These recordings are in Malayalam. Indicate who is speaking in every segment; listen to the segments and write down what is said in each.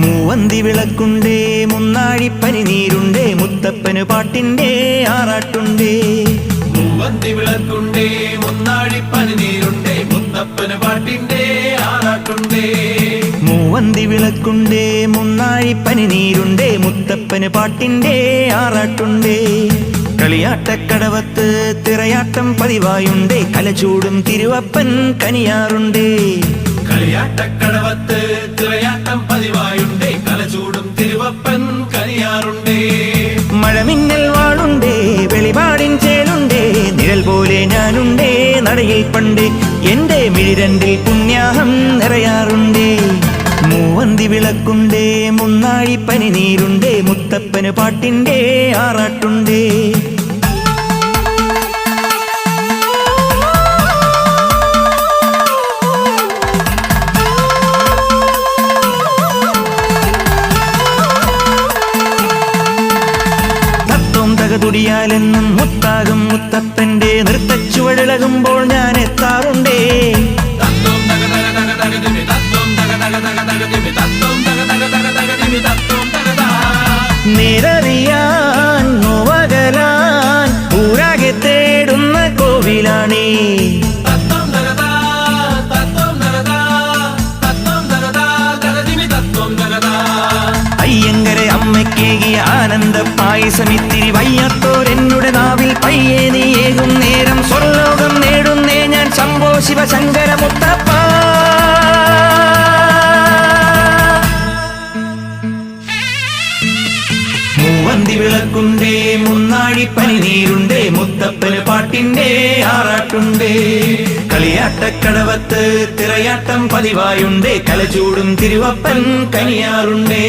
Speaker 1: മൂവന്തി വിളക്കുണ്ടേ മുന്നാഴി പനിനീരുണ്ടേ മുത്തപ്പന് പാട്ടിന്റെ ആറാട്ടുണ്ടേ.
Speaker 2: മൂവന്തി വിളക്കുണ്ടേ മുന്നാഴി പനിനീരുണ്ടേ മുത്തപ്പന് പാട്ടിന്റെ ആറാട്ടുണ്ടേ.
Speaker 1: മൂവന്തി വിളക്കുണ്ടേ മുന്നാഴി പനിനീരുണ്ടേ മുത്തപ്പന് പാട്ടിന്റെ ആറാട്ടുണ്ടേ. കളിയാട്ടക്കടവത്ത് തിരയാട്ടം പതിവായുണ്ടേ കലചൂടും തിരുവപ്പൻ കനിയാറുണ്ടേ.
Speaker 2: കളിയാട്ടക്കടവത്ത് തിറയാട്ടം പതിവായുണ്ടേ. കലചൂടും തിരുവപ്പൻ കനിയാറുണ്ടേ.
Speaker 1: മഴമിന്നൽ വാളുണ്ടേ വെളിപാടിൻ ചേലുണ്ടേ നിഴൽ പോലെ ഞാനുണ്ടേ നടയിൽ പണ്ട് എന്റെ മിഴിരണ്ടിൽ പുണ്യാഹം നിറയാറുണ്ടേ. മൂവന്തി വിളക്കുണ്ടേ മുന്നാഴി പനിനീരുണ്ടേ മുത്തപ്പന് പാട്ടിന്റെ ആറാട്ടുണ്ടേ. തക മുത്താകും മുത്തപ്പന്റെ തത്വം ഞാൻ എത്താറുണ്ടേ. നിരറിയാൻ നോവകലാൻ ഊരാകെ തേടുന്ന കോവിലാണേ. ആനന്ദ പായസമിത്തിരി വയ്യാത്തോരെന്നുടെ നാവിൽ പയ്യെ ഏകും നേരം. സ്വർലോകം നേടുന്നേ ഞാൻ ശംഭോ ശിവശങ്കര മുത്തപ്പ. മൂവന്തി വിളക്കുണ്ടേ മുന്നാഴി പനിനീരുണ്ടേ മുത്തപ്പന് പാട്ടിന്റെ ആറാട്ടുണ്ടേ. കളിയാട്ടക്കടവത്ത് തിരയാട്ടം പതിവായുണ്ടേ കലചൂടും തിരുവപ്പൻ കനിയാറുണ്ടേ.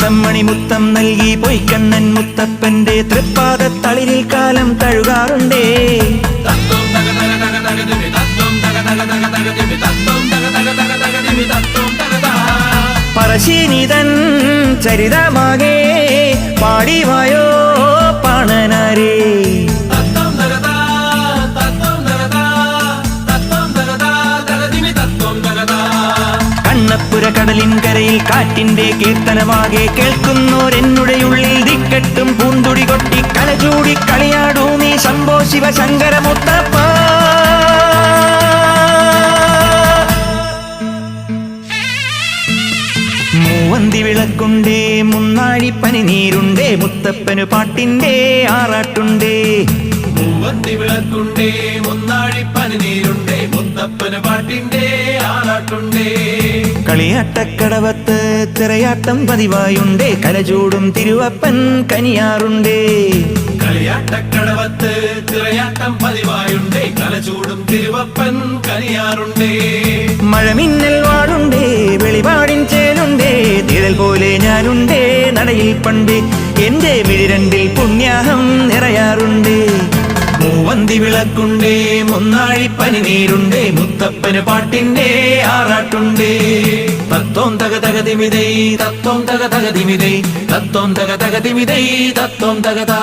Speaker 1: മുത്തമ്മണി മണിമുത്തം നൽകി പൊയ്ക്കണ്ണൻ മുത്തപ്പന്റെ തൃപ്പാദ തളിരിൽ കാലം തഴുകാറുണ്ടേ.
Speaker 2: തത്വം
Speaker 1: ചരിതമാകേ
Speaker 2: തക
Speaker 1: കടലിൻ കരയിൽ കാറ്റിന്റെ കീർത്തനമാകെ കേൾക്കുന്നോരെന്നുടെ ഉള്ളിൽ ദിക്കെട്ടും പൂന്തുടി കൊട്ടി കലചൂടി കളിയാടൂ നീ ശംഭോ ശിവശങ്കര മുത്തപ്പ. മൂവന്തി വിളക്കുണ്ടേ മുന്നാഴി പനിനീരുണ്ടേ മുത്തപ്പനു പാട്ടിന്റെ ആറാട്ടുണ്ടേ.
Speaker 2: മൂവന്തി വിളക്കുണ്ടേ മുന്നാഴി പനിനീരുണ്ടേ മുത്തപ്പന് പാട്ടിന്റെ ആറാട്ടുണ്ടേ.
Speaker 1: കളിയാട്ടക്കടവത്ത് തിരയാട്ടം പതിവായുണ്ടേ. കലചൂടും തിരുവപ്പൻ കനിയാറുണ്ടേ.
Speaker 2: കളിയാട്ടക്കടവത്ത് തിരയാട്ടം പതിവായുണ്ടേ. കലചൂടും തിരുവപ്പൻ കനിയാറുണ്ടേ.
Speaker 1: മഴമിന്നൽ വാടുണ്ടേ വെളിപാടിൻ ചേലുണ്ടേ. തിഴൽ പോലെ ഞാനുണ്ടേ നടയിൽ പണ്ട് എന്റെ മിഴിരണ്ടിൽ പുണ്യാഹം നിറയാറുണ്ടേ. മൂവന്തി വിളക്കുണ്ടേ മുന്നാഴി പനിനീരുണ്ടേ മുത്തപ്പന് പാട്ടിന്റെ ആറാട്ടുണ്ടേ. തത്വം തക തകതിമിതൈ തത്വം തക തകതിമിതൈ തത്വം തക തകതിമിതൈ തത്വം തക താ.